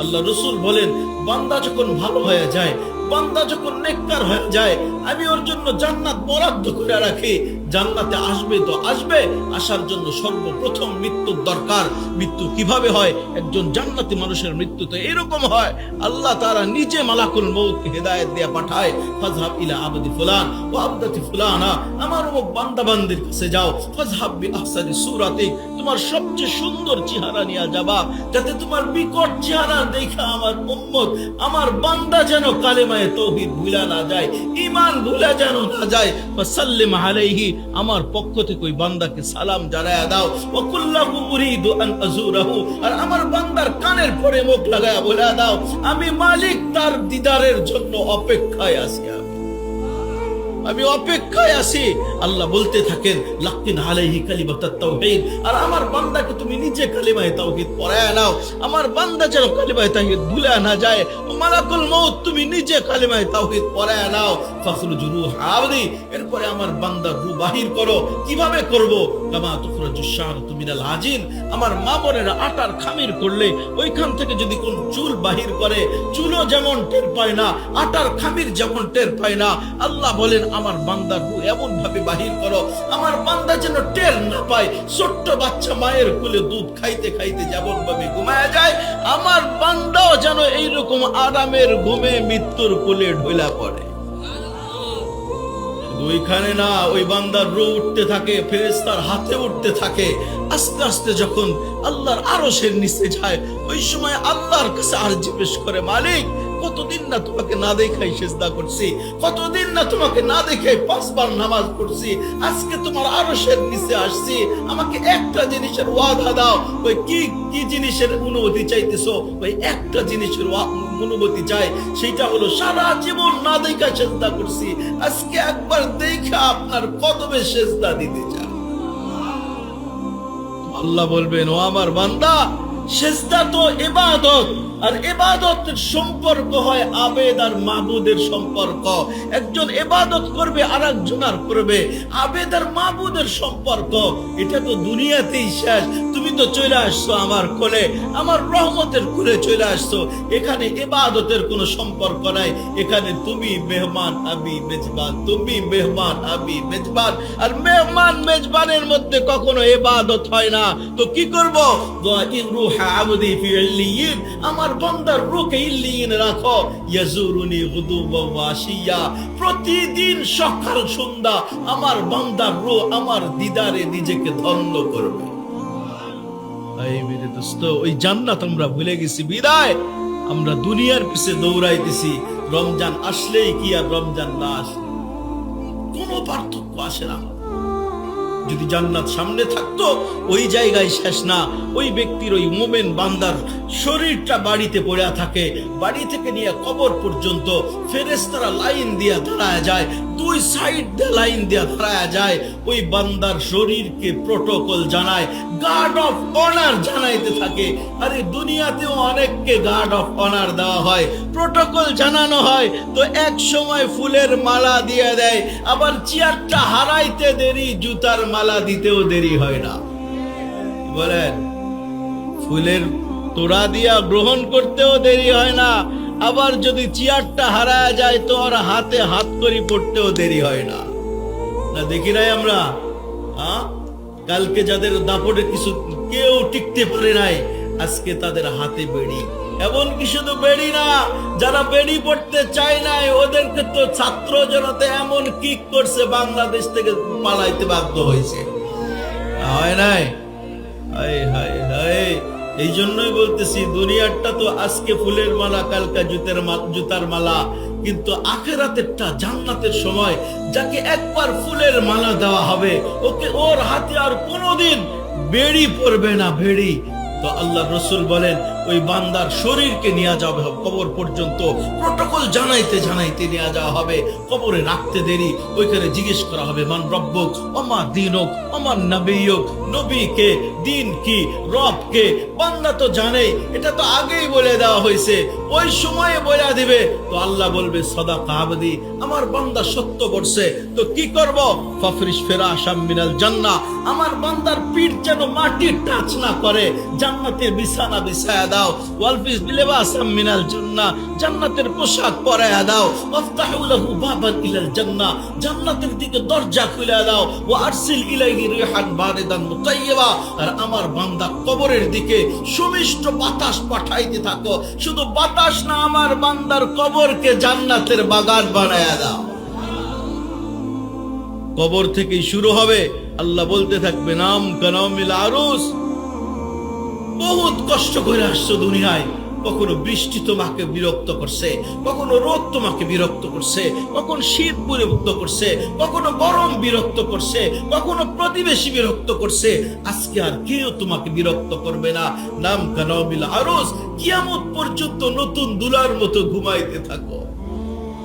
আল্লাহ রসুল বলেন বান্দা যখন ভালো হয়ে যায় বান্দা যখন নেককার হয়ে যায়, আমি ওর জন্য জান্নাত বরাদ্দ করে রাখি। জান্নাতে আসবে তো আসবে, আসার জন্য সর্বপ্রথম মৃত্যুর দরকার। মৃত্যু কীভাবে হয়? একজন জান্নাতি মানুষের মৃত্যু তো এরকম হয়। আল্লাহ তারা নিজে মালাকুল মৌতকে হেদায়েত দিয়ে পাঠায় ফাজহাব ইলা আবদি ফুলান ও আবদাতি ফুলানা। আমার অমুক বান্দা বান্দির কাছে যাও ফাজহাব বি আহসানি সূরাতি তোমার সবচেয়ে সুন্দর চেহারা নিয়ে যাবা যাতে তোমার বিকট চেহারা দেখা আমার উম্মত, আমার বান্দা যেন কালেমায়ে তৌহিদ ভুলা না যায় ইমান ভুলা যেন না যায় সাল্লিম আলাইহি, আমার পক্ষ থেকে ওই বান্দাকে সালাম জানায়া দাও। ও কুল্লাহু উরিদু আন আজুরাহু আর আমার বান্দার কানের পরে মুখ লাগায়া বলে দাও, আমি মালিক তার দিদারের জন্য অপেক্ষায় আছি আমি। অপেক্ষায় আছি। আল্লাহ বলতে থাকেন লাকিন আলাইহি কালিমাতাত তাওহীদ। আর আমার বান্দাকে তুমি নিজে কালিমায়ে তাওহীদ পড়ায় নাও। আমার বান্দা যেন কালিমায়ে তাওহীদ ভুলে না যায়, মালাকুল মউত তুমি নিজে কালিমায়ে তাওহীদ পড়ায় নাও। ফাখরুজু রূহ আবদি এরপরে আমার বান্দা রূহ বাহির করো। কীভাবে করব? কামা তুখরাজু শাহরাতু মিনাল আজিন আমার মা বোনেরা আটার খামির করলে, ওইখান থেকে যদি কোন চুল বাহির করে, চুলও যেমন টের পায় না, আটার খামির যেমন টের পায় না, আল্লাহ বলেন আমার বান্দার রূহ এমন ভাবে বাহির করো, আমার বান্দা যেন টের না পায়। ছোট্ট বাচ্চা মায়ের কোলে দুধ খাইতে খাইতে যেমন ভাবে ঘুমায় যায়, আমার বান্দাও যেন এইরকম আরামের ঘুমে মৃত্যুর কোলে ঢইলা পড়ে। ওইখানে না, ওই বান্দার রো উঠতে থাকে ফেরেস্তার হাতে উঠতে থাকে। আস্তে আস্তে যখন আল্লাহর আরও নিচে যায়, ওই সময় আল্লাহর কাছে আর জিজ্ঞেস করে মালিক কতদিন না তোমাকে না দেখাই সেজদা করছি? কতদিন না তোমাকে না দেখে পাঁচবার নামাজ পড়ছি? আজকে তোমার আরশের নিচে আসছি। আমাকে একটা জিনিসের ওয়াদা দাও। ওই কি কি জিনিসের অনুমতি চাইতেছো? ওই একটা জিনিসের অনুমতি চাই। সেটা হলো সারা জীবন না দেখা সেজদা করছি। আজকে একবার দেখা আপনার কদমে সেজদা দিতে চাই। আল্লাহ বলবেন, ও আমার বান্দা, সেজদা তো ইবাদত। আর ইবাদতের সম্পর্ক হয় আবেদ আর মাহবুদের সম্পর্ক। একজন ইবাদত করবে আর একজন আর করবে। আবেদ আর মাহবুদের সম্পর্ক, এটা তো দুনিয়াতেই শেষ। তুমি তো চলে আসছো আমার কোলে, আমার রহমতের কোলে চলে আসছো। এখানে ইবাদতের কোনো সম্পর্ক নাই। এখানে তুমি মেহমান, আমি মেজবান, তুমি মেহমান, আমি মেজবান। আর মেহমান, মেজবানের মধ্যে কখনো ইবাদত হয় না। তো কি করব? আমার বান্দার রূহকে ইল্লিয়িন রাখো। ইয়াজুরুনি গুদুবা ওয়া আশিয়া। প্রতিদিন সকাল, সন্ধ্যা আমার বান্দার রূহ আমার দিদারে নিজেকে ধন্য করবে। এই মেরে দোস্ত, ওই জান্নাত আমরা ভুলে গেছি, বিদায়। আমরা দুনিয়ার পিছে দৌড়াইতেছি। রমজান আসলেই কি আর রমজান না আসলে? কোনো পার্থক্য আসে না। যদি জান্নাত সামনে থাকতো, ওই জায়গায় শেষ না। ওই ব্যক্তির ওই মোমেন বান্দার শরীরটা বাড়িতে পড়ে থাকে। বাড়ি থেকে নিয়ে কবর পর্যন্ত ফেরেস্তারা লাইন দিয়ে দাঁড়ায় যায়, দুই সাইড দিয়ে লাইন দিয়ে দাঁড়ায় যায়। ওই বান্দার শরীরকে প্রোটোকল জানায় গার্ড অফ অনার জানাইতে থাকে। আরে, দুনিয়াতেও অনেককে গার্ড অফ অনার দেওয়া হয়, প্রোটোকল জানানো হয়। তো এক সময় ফুলের মালা দিয়ে দেয়, আবার চেয়ারটা হারাইতে দেরি, জুতার মালা দিতেও দেরি হয় না। বলেন, ফুলের তোড়া দিয়া গ্রহণ করতেও দেরি হয় না, আবার যদি চেয়ারটা হারায় যায় তো ওর হাতে হাত করি পড়তেও দেরি হয় না। না, দেখি নাই আমরা? কালকে যাদের দাপটে কিছু কেউ টিকতে পারে নাই, আজকে তাদের হাতে বেড়ি। এমনকি শুধু বেড়ি না, যারা বেড়ি পড়তে চায় নাই, ওদেরকে তো ছাত্র জনতা এমন কিক করছে, বাংলাদেশ থেকে পালাইতে বাধ্য হয়েছে। হয় নাই? এই জন্যই বলতেছি দুনিয়ারটা তো আজকে ফুলের মালা, কালকা জুতের জুতার মালা, কিন্তু আখেরাতেরটা জান্নাতের সময়, যাকে একবার ফুলের মালা দেওয়া হবে, ওকে ওর হাতে আর কোনোদিন বেড়ি পড়বে না, বেড়ি। তো আল্লাহ রসুল বলেন ওই বান্দার শরীরকে নিয়ে হবে। কবর পর্যন্ত প্রোটোকল জানাইতে জানাইতে নিয়ে যাওয়া হবে। কবরে রাখতে দেরি, ওইখানে জিজ্ঞেস করা হবে, মান রব্বক আমার দিনক আমার নবীক নবীকে দিন কি, রব কে? বান্দা তো জানে এটা তো আগেই বলে দেওয়া হয়েছে। ওই সময়ে বলে দিবে, তো আল্লাহ বলবে সদা কাহাবদি আমার বান্দা সত্য করছে, তো কি করব? ফাফরিস ফেরা আসাম মিনাল জান্নাহ, আমার বান্দার পিঠ যেন মাটির টাচ না করে, জান্নাতের বিছানা বিছায়া দাও। ওয়ালফিস বিলিবাসাম মিনাল জান্নাহ। জান্নাতের পোশাক পরায়া দাও। ওয়াফতাহু লাহু বাবান ইলাল জান্নাহ। জান্নাতের দিকে দরজা খুলে দাও। ওয়া আরসিল ইলাইহি রিহান বারিদান মুতাইয়্যিবা আর আমার বান্দা কবরের দিকে সুমিষ্ট বাতাস পাঠাইতে থাকো। শুধু বাতাস না, আমার বান্দার কবরকে জান্নাতের বাগান বানায়া দাও। কবর থেকেই শুরু হবে। আল্লাহ বলতে থাকবে, নাম কানামিল আরুস। বহুত কষ্ট করে আসছো দুনিয়ায়। কখনো বৃষ্টি তোমাকে বিরক্ত করছে, কখনো রোদ তোমাকে বিরক্ত করছে, কখন শীত বিরক্ত করছে, কখনো গরম বিরক্ত করছে, কখনো প্রতিবেশী বিরক্ত করছে। আজকে আর কেউ তোমাকে বিরক্ত করবে না। নাম কানামিল আরুস কিয়ামত পর্যন্ত নতুন দুলার মতো ঘুমাইতে থাকো।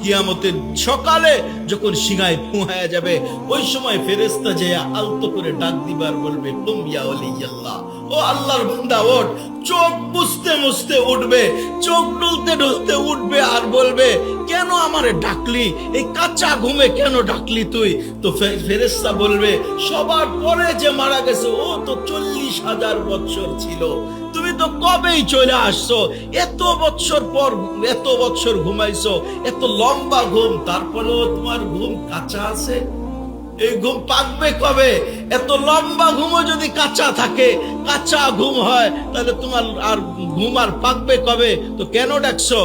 কিয়ামতের সকালে যখন সিঙায় ফুহায়া যাবে, ওই সময় ফেরেস্তা যে আলতো করে ডাক দিবার বলবে, তুম ইয়া ওলিয়াল্লাহ ও আল্লাহর বান্দা, ওঠ। চোখ বুঝতে মুছতে উঠবে, চোখ ডুলতে ডুলতে উঠবে আর বলবে, কেন আমারে ডাকলি? এই কাঁচা ঘুমে কেন ডাকলি তুই? তো ফে- ফেরেশতা বলবে, সবার পরে যে মারা গেছে, ও তো চল্লিশ হাজার বছর ছিল। তুমি তো কবেই চলে আসছো? এত বছর পর, এত বছর ঘুমাইছো, এত লম্বা ঘুম, তারপরেও তোমার ঘুম কাঁচা আছে? এই ঘুম পাকবে কবে? এত লম্বা ঘুমও যদি কাঁচা থাকে, কাঁচা ঘুম হয়, তাহলে তোমার আর ঘুম আর পাকবে কবে? তো কেন ডাকছো?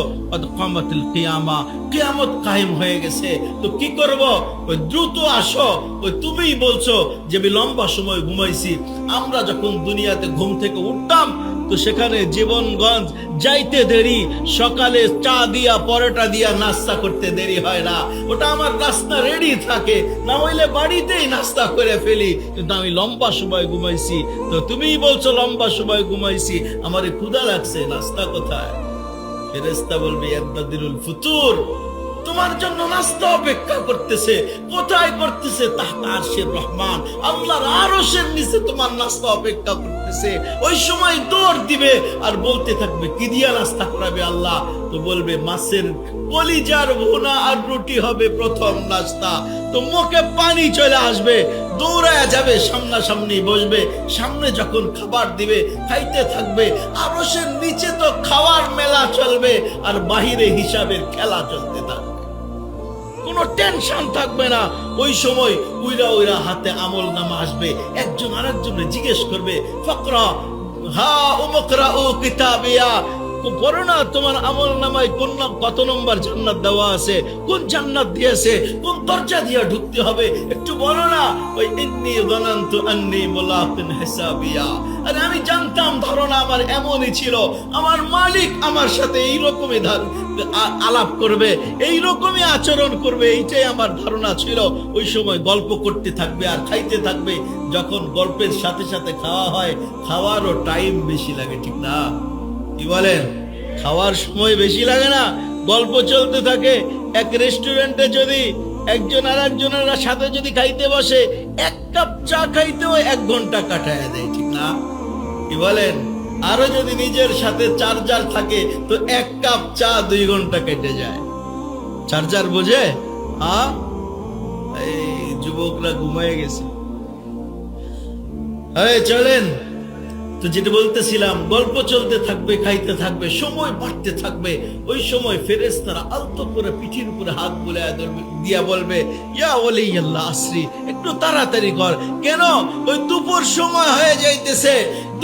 আমরা যখন দুনিয়াতে ঘুম থেকে উঠতাম, তো সেখানে জীবনগঞ্জ যাইতে দেরি, সকালে চা দিয়া, পরোটা দিয়া নাস্তা করতে দেরি হয় না। ওটা আমার রাস্তা রেডি থাকে। না হইলে বাড়িতেই নাস্তা করে ফেলি। কিন্তু আমি লম্বা সময় ঘুমাইছি। তো তুমিই বলছো লম্বা সময় ঘুমাইছি। আমার ক্ষুধা লাগছে, নাস্তা কোথায়? ফেরেস্তা বলবে একদাদিরুল ফুতুর, তোমার জন্য নাস্তা অপেক্ষা করতেছে, কোথায় করতেছে? রহমান, আল্লাহর আরশের নিচে তোমার নাস্তা অপেক্ষা করতেছে। ওই সময় দৌড় দিবে আর বলতে থাকবে, কি দিয়া নাস্তা করাবে আল্লাহ? তো বলবে, মাছের কলিজার ভুনা আর রুটি হবে প্রথম নাস্তা। তো মুখে পানি চলে আসবে দৌড়ায় যাবে, সামনাসামনি বসবে, সামনে যখন খাবার দিবে, খাইতে থাকবে আরশের নিচে তো খাওয়ার মেলা চলবে, আর বাহিরে হিসাবের খেলা চলতে থাকবে। কোনো টেনশন থাকবে না। ওই সময় উইরা উইরা হাতে আমল নামা আসবে, একজন আরেকজনে জিজ্ঞেস করবে, ফকরা, হা উমকরা ও কিতাবিয়া পড়ো না, তোমার আমল নামায় কোন কত নম্বর জান্নাত দেওয়া আছে? কোন জান্নাত দিয়েছে? কোন দরজা দিয়ে ঢুকতে হবে? একটু বলো না, ওই ইন্নি দনান্তু আন্নি মুলাকিন হিসাবিয়া। আরে আমি জানতাম, ধারণা আমার এমনই ছিল। আমার মালিক আমার সাথে এই রকমই আলাপ করবে এই রকমই আচরণ করবে, এইটাই আমার ধারণা ছিল। ওই সময় গল্প করতে থাকবে আর খাইতে থাকবে। যখন গল্পের সাথে সাথে খাওয়া হয়, খাওয়ারও টাইম বেশি লাগে, ঠিক না? কি বলেন? খাওয়ার সময় বেশি লাগে না? গল্প চলতে থাকে। এক রেস্টুরেন্টে যদি একজন আর একজনের সাথে যদি খাইতে বসে, এক কাপ চা খাইতেও এক ঘণ্টা কাটায় দেয়, ঠিক না? কি বলেন? আরও যদি নিজের সাথে চার্জার থাকে, তো এক কাপ চা দুই ঘণ্টা কেটে যায়। চার্জার বোঝে? হ্যাঁ? এই যুবকরা ঘুমায় গেছে। চলেন। তো যেটা বলতেছিলাম, গল্প চলতে থাকবে, খাইতে থাকবে, সময় বাড়তে থাকবে, ওই সময় ফেরেস তারা আলতো করে পিঠির উপরে হাত বলে দিয়া বলবে, ইয়া বলে আল্লাহ আশ্রী একটু তাড়াতাড়ি কর। কেন? ওই দুপুর সময় হয়ে যাইতেছে।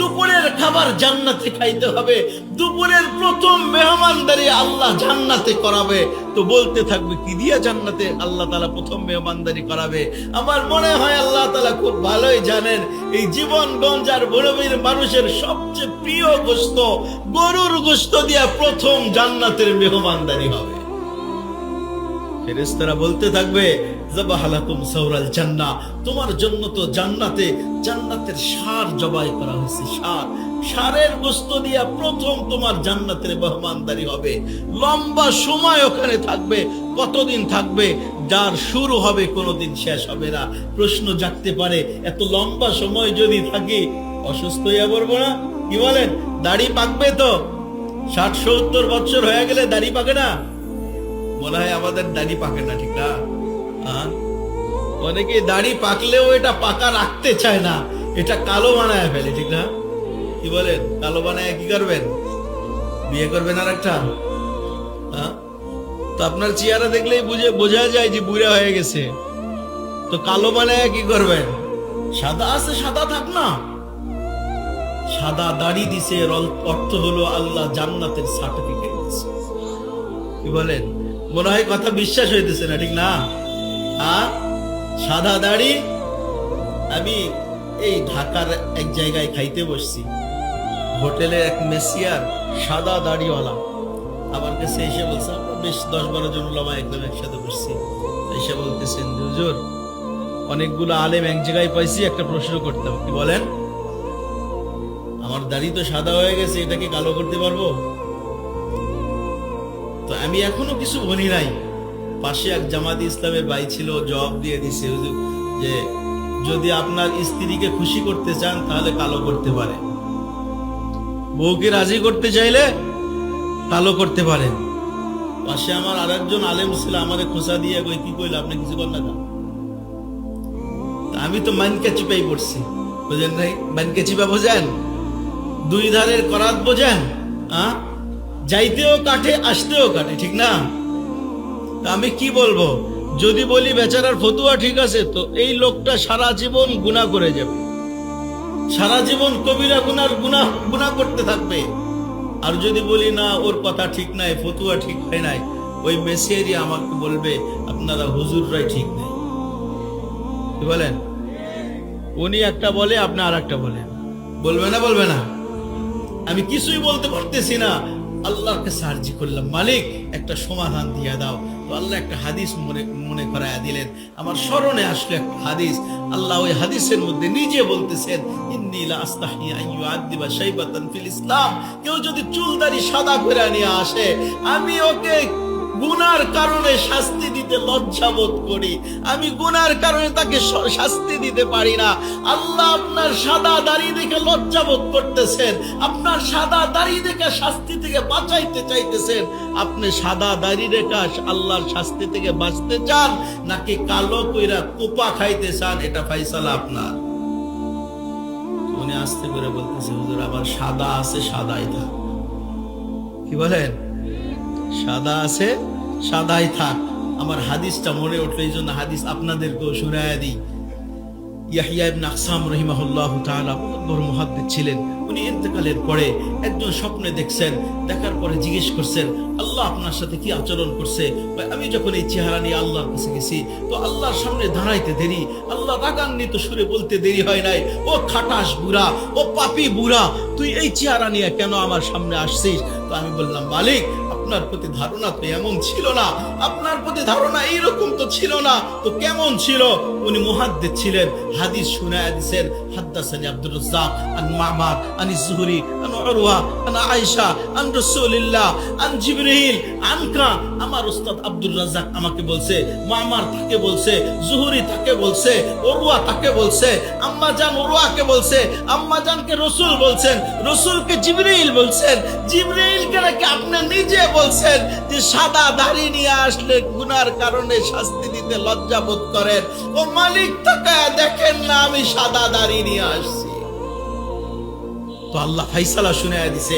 দুপুরের খাবার জান্নাতে খাইতে হবে। দুপুরের প্রথম মেহমানদারি আল্লাহ জান্নাতে করাবে। তো বলতে থাকবে, কি দিয়া জান্নাতে আল্লাহ তালা প্রথম মেহমানদারি করাবে? আমার মনে হয় আল্লাহ তালা খুব ভালোই জানেন, এই জীবনগঞ্জ আর বনবীর মানুষের সবচেয়ে প্রিয় গোস্ত, গরুর গোস্ত দিয়া প্রথম জান্নাতের মেহমানদারি হবে। ফেরেশতারা বলতে থাকবে তোমার জন্য তো জান্নাতে, জান্নাতের সার জবাই করা হয়েছে, সার। সারের গোস্ত দিয়া প্রথম তোমার জান্নাতের মেহমানদারি হবে। লম্বা সময় ওখানে থাকবে, কতদিন থাকবে, যার শুরু হবে কোনোদিন শেষ হবে না। প্রশ্ন জাগতে পারে, এত লম্বা সময় যদি থাকি, অসুস্থ হইয়া পড়ব না? কি বলেন, দাড়ি পাকবে তো? ষাট সত্তর বছর হয়ে গেলে দাড়ি পাকে না? মনে হয় আমাদের দাড়ি পাকে না, ঠিক না? অনেকে দাড়ি পাকলেও এটা পাকা রাখতে চায় না। এটা কালো বানায় ফেলে, ঠিক না? কি বলেন? কালো বানায় কি করবেন? বিয়ে করবেন আর একটা হ্যাঁ? তো আপনার চেহারা দেখলেই বুঝে, বোঝা যায় যে বুড়া হয়ে গেছে। তো কালো বানায় কি করবেন? সাদা আছে, সাদা থাক না। সাদা দাড়ি দিছে অর্থ হলো আল্লাহ জান্নাতের সার্টিফিকেট কি বলেন? মনে হয় কথা বিশ্বাস হইতেছে না, ঠিক না? হ্যাঁ সাদা দাড়ি? আমি এই ঢাকার এক জায়গায় খাইতে বসছি। হোটেলে এক মেসিয়ার সাদা দাড়িওয়ালা। আমার কাছে এসে বলছে বেশ দশ বারো জন ওলামা একদম একসাথে বসছি। এসে বলতেছেন, হুজুর, অনেকগুলো আলেম এক জায়গায় পাইছি, একটা প্রশ্ন করতাম কি বলেন? আমার দাড়ি তো সাদা হয়ে গেছে এটাকে কালো করতে পারব? তো আমি এখনও কিছু বলি নাই। পাশে এক জামাত ইসলামের ভাই ছিল, জবাব দিয়ে দিছে যে যদি আপনার স্ত্রীকে খুশি করতে চান, তাহলে কালো করতে পারে বউকে রাজি করতে চাইলে কালো করতে পারেন। পাশে আমার আরেকজন আলেম ছিল, আমারে খোসা দিয়ে কই, কি কইল, আপনি কিছু কর না আমি তো মানকে চিপাই পড়ছি। বুঝেন নাই? মানকে চিপা বোঝেন? দুই ধারের করাত বোঝেন? হ্যাঁ যাইতেও কাটে আসতেও কাটে ঠিক না? আমি কি বলব? যদি বলি বেচারার ফতুয়া ঠিক আছে, তো এই লোকটা সারা জীবন গুণা করে যাবে। সারা জীবন কবিরা গুনার গুনাহ গুনাহ করতে থাকবে। আর যদি বলি, না, ওর কথা ঠিক নাই, ফতুয়া ঠিক হয় নাই, ওই মেসেরি আমাকে বলবে, আপনারা হুজুররাই ঠিক নেই। কি বলেন? উনি একটা বলে, আপনি আর একটা বলেন। বলবে না বলবে না। আমি কিছুই বলতে পারতেছি না। আল্লাহর কাছে আর্জি করলাম, মালিক, একটা সমাধান দিয়ে দাও। তো আল্লাহ একটা হাদিস মনে মনে করাইয়া দিলেন। আমার স্মরণে আসলো একটা হাদিস। আল্লাহ ওই হাদিসের মধ্যে নিজে বলতেছেন ইসলাম। কেউ যদি চুলদারি সাদা করে নিয়ে আসে, আমি ওকে গুনার কারণে শাস্তি দিতে লজ্জাবোধ করি। আমি গুনার কারণে তাকে শাস্তি দিতে পারি না। আল্লাহ আপনার সাদা দাড়ি দেখে লজ্জাবোধ করতেছেন। আপনার সাদা দাড়ি দেখে শাস্তি থেকে বাঁচাইতে চাইতেছেন। আপনি সাদা দাড়ি রেখা আল্লাহর শাস্তি থেকে বাঁচতে চান, নাকি কালো কইরা কোপা খাইতে চান, এটা ফাইসালা আপনার। উনি আস্তে করে বলতেছে, হুজুর আবার সাদা আছে সাদাই থাক কি বলেন? সাদা আছে সাদাই থাক। আমার হাদিসটা মনে উঠল এই জন্য হাদিস আপনাদেরকেও শুনায়া দিই। রহিমাহুল্লাহ বড় ছিলেন। উনি পরে একজন স্বপ্নে দেখছেন, দেখার পরে জিজ্ঞেস করছেন, আল্লাহ আপনার সাথে কি আচরণ করছে? আমি যখন এই চেহারা নিয়ে আল্লাহর কাছে গেছি, তো আল্লাহর সামনে দাঁড়াইতে দেরি, আল্লাহ রাগান্বিত সুরে বলতে দেরি হয় নাই, ও খাটাস বুড়া, ও পাপি বুড়া, তুই এই চেহারা নিয়ে কেন আমার সামনে আসছিস? তো আমি বললাম, মালিক আপনার প্রতি ধারণা তো এমন ছিল না। আপনার প্রতি ধারণা এইরকম তো ছিল না। তো কেমন ছিল? উনি মুহাদ্দিস ছিলেন, হাদিস শুনায়া দিছেন, হাদ্দাসানি আব্দুর রাজ্জাক, আন মামার, আন জুহরি আন উরওয়া, আন আয়েশা, আন রাসূলুল্লাহ, আন জিবরিল আনকা আমার উস্তাদ আব্দুর রাজ্জাক আমাকে বলছে, মামার তাকে বলছে, জুহরি তাকে বলছে, উরওয়া তাকে বলছে, আম্মা জান উরওয়াকে বলছে, আম্মা জানকে রসুল বলছেন, রসুলকে জিবরিল বলছেন। জিবরিলকে নাকি আপনি নিজে বলছেন যে সাদা দাড়ি নিয়ে আসলে গুনার কারণে শাস্তি দিতে লজ্জা বোধ করেন। ও মালিক তাকায় দেখেন না, আমি সাদা দাড়ি নিয়ে আসছি। তো আল্লাহ ফাইসালা শুনে দিছে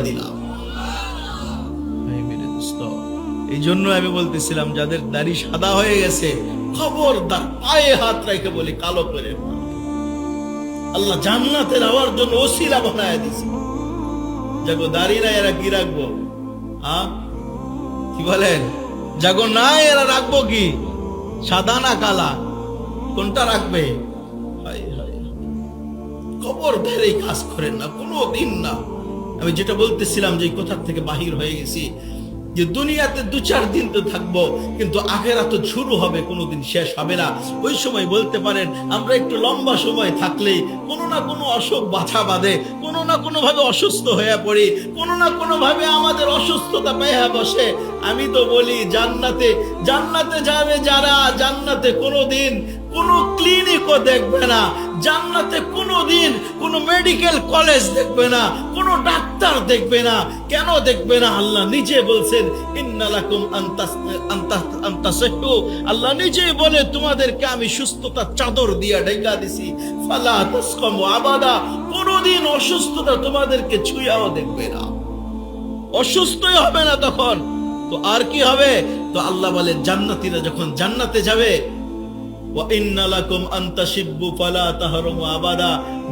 দিলাম। এই জন্য আমি বলতেছিলাম, যাদের দাড়ি সাদা হয়ে গেছে, খবরদার পায়ে হাত রেখে বলি, কালো করে আল্লাহ জান্নাতে যাওয়ার জন্য ওসিলা বানায় দিছে। যাগো এরা কি রাখব? কি বলেন? যাগো না এরা রাখব কি? সাদা না কালা? কোনটা রাখবে? খবর এই কাজ করেন না, কোনো দিন না। আমি যেটা বলতেছিলাম যে কথার থেকে বাহির হয়ে গেছি, যে দুনিয়াতে দু চার দিন তো থাকব, কিন্তু আখেরা তো শুরু হবে, কোনোদিন শেষ হবে না। ওই সময় বলতে পারেন, আমরা একটু লম্বা সময় থাকলেই কোনো না কোনো অসুখ বাছা বাঁধে, কোনো না কোনো ভাবে অসুস্থ হয়ে পড়ি, কোনো না কোনো ভাবে আমাদের অসুস্থতা পেয়ে বসে। আমি তো বলি, জান্নাতে জান্নাতে যাবে যারা, জান্নাতে কোনোদিন কোনো ক্লিনিকও দেখবে না, জান্নাতে কোনো দিন কোনো মেডিকেল কলেজ দেখবে না, কোনো ডাক্তার দেখবে না। কেন দেখবে না? আল্লাহ নিজে বলছেন ইন্নালাকুম আন্তাস আন্তাস আন্তাসহু আল্লাহ নিজেই বলে, তোমাদেরকে আমি সুস্থতা চাদর দিয়া ঢেকা দিছি। ফালা তাসকাম আবাদা। কোনোদিন অসুস্থতা তোমাদেরকে ছুঁয়াও দেখবে না। অসুস্থই হবে না তখন। তো আর কি হবে? তো আল্লাহ বলে, জান্নাতিরা যখন জান্নাতে যাবে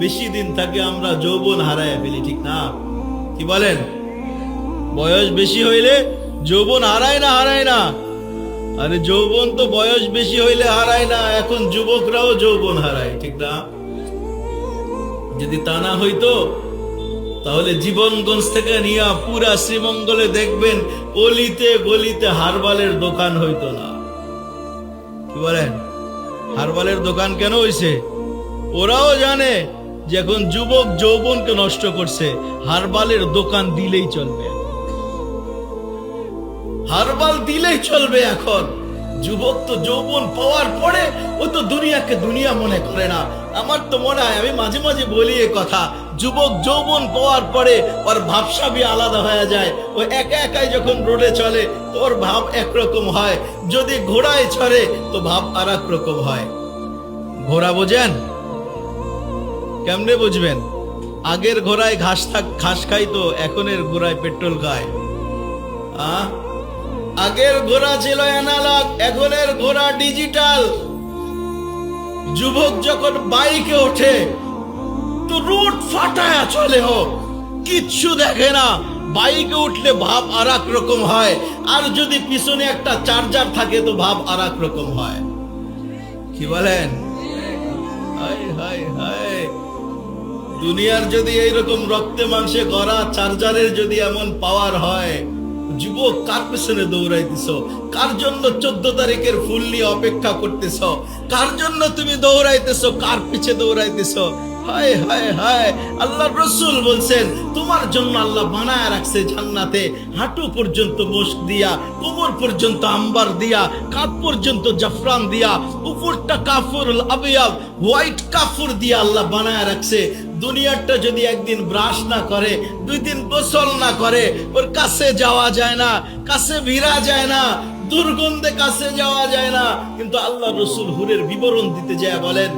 বেশি দিন থাকে আমরা যৌবন হারায় ফেলি, ঠিক না? কি বলেন? বয়স বেশি হইলে যৌবন হারায় না হারায় না? আরে যৌবন তো বয়স বেশি হইলে হারায় না, এখন যুবকরাও যৌবন হারায়, ঠিক না? যদি তা না হইতো, তাহলে জীবনগঞ্জ থেকে নিয়ে পুরা শ্রীমঙ্গলে দেখবেন, অলিতে গলিতে হারবালের দোকান হইতো না। কি বলেন? হারবালের দোকান কেন হয়েছে ওরাও জানে যে এখন যুবক যৌবনকে নষ্ট করছে, হারবালের দোকান দিলেই চলবে। হারবাল দিলেই চলবে এখন। যুবক তো যৌবন পাওয়ার পরে ও তো দুনিয়াকে দুনিয়া মনে করে না। আমার তো মনে হয়, আমি মাঝে মাঝে বলি এ কথা, যুবক যৌবন পাওয়ার পরে ওর ভাবসাবি আলাদা হয়ে যায়। ও একা একাই যখন রোডে চলে তো ওর ভাব একরকম হয়। যদি ঘোড়ায় চড়ে, তো ভাব আর রকম হয়। ঘোড়া বোঝেন? কেমনে বুঝবেন? আগের ঘোড়ায় ঘাস থাক ঘাস খাইতো এখনের ঘোড়ায় পেট্রোল খায়। আহ? আগের ঘোড়া ছিল অ্যানালগ এখনের ঘোড়া ডিজিটাল যুবক যখন বাইকে ওঠে, তো রুট ফাটায়া চলে হোক, কিচ্ছু দেখে না। বাইকে উঠলে ভাব আর রকম হয়, আর যদি পিছনে একটা চার্জার থাকে, তো ভাব আর রকম হয়। কি বলেন? দুনিয়ার যদি এইরকম রক্তে মাংসে গড়া চার্জারের যদি এমন পাওয়ার হয় যুবক, কার পেছনে দৌড়াইতেছ? কার জন্য চোদ্দ তারিখের ফুল নিয়ে অপেক্ষা করতেছ? কার জন্য তুমি দৌড়াইতেছ? কার পিছে দৌড়াইতেছ? হায় হায় হায়। আল্লাহ রসুল বলছেন, তোমার জন্য আল্লাহ বানায় রাখছে জান্নাতে। হাঁটু পর্যন্ত মোষ দিয়া, কোমর পর্যন্ত আম্বার দিয়া কাপ পর্যন্ত জাফরান দিয়া, উপরটা কাফুরুল আবিয়াব, হোয়াইট কাফুর দিয়া আল্লাহ বানায় রাখছে। দুনিয়াটা যদি একদিন ব্রাশ না করে, দুই দিন গোসল না করে, ওর কাছে যাওয়া যায় না, কাছে ভিড়া যায় না, দুর্গন্ধে কাছে যাওয়া যায় না। কিন্তু আল্লাহ রসুল হুরের বিবরণ দিতে যায়, বলেন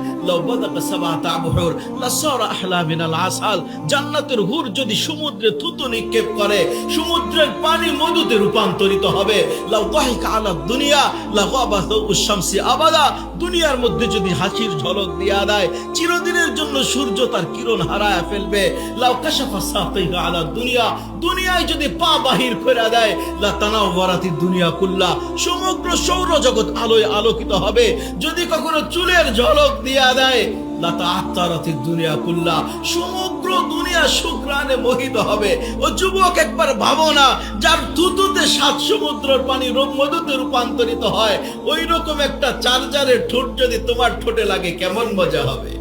জান্নাতের হুর যদি সমুদ্রে থুতু নিক্ষেপ করে, সমুদ্রের পানি মধুতে রূপান্তরিত হবে। আবাদা। দুনিয়ার মধ্যে যদি হাসির ঝলক দিয়া দেয়, চিরদিনের জন্য সূর্য তার কিরণ হারায় ফেলবে। লাউ দুনিয়া, দুনিয়ায় যদি পা বাহির করে দেয়, লা তানাও দুনিয়া কুল্লা। সমগ্র সৌরজগৎ আলোয় আলোকিত হবে। যদি কখনো চুলের ঝলক দিয়া দেয় লাতা আত্মারাতির দুনিয়া কুল্লা, সমগ্র দুনিয়া শুক্রানে মোহিত হবে। ও যুবক, একবার ভাবো না, যার দুতুতে সাত সমুদ্রের পানি মধুতে রূপান্তরিত হয় ওই রকম একটা চার্জারের ঠোঁট যদি তোমার ঠোঁটে লাগে, কেমন মজা হবে?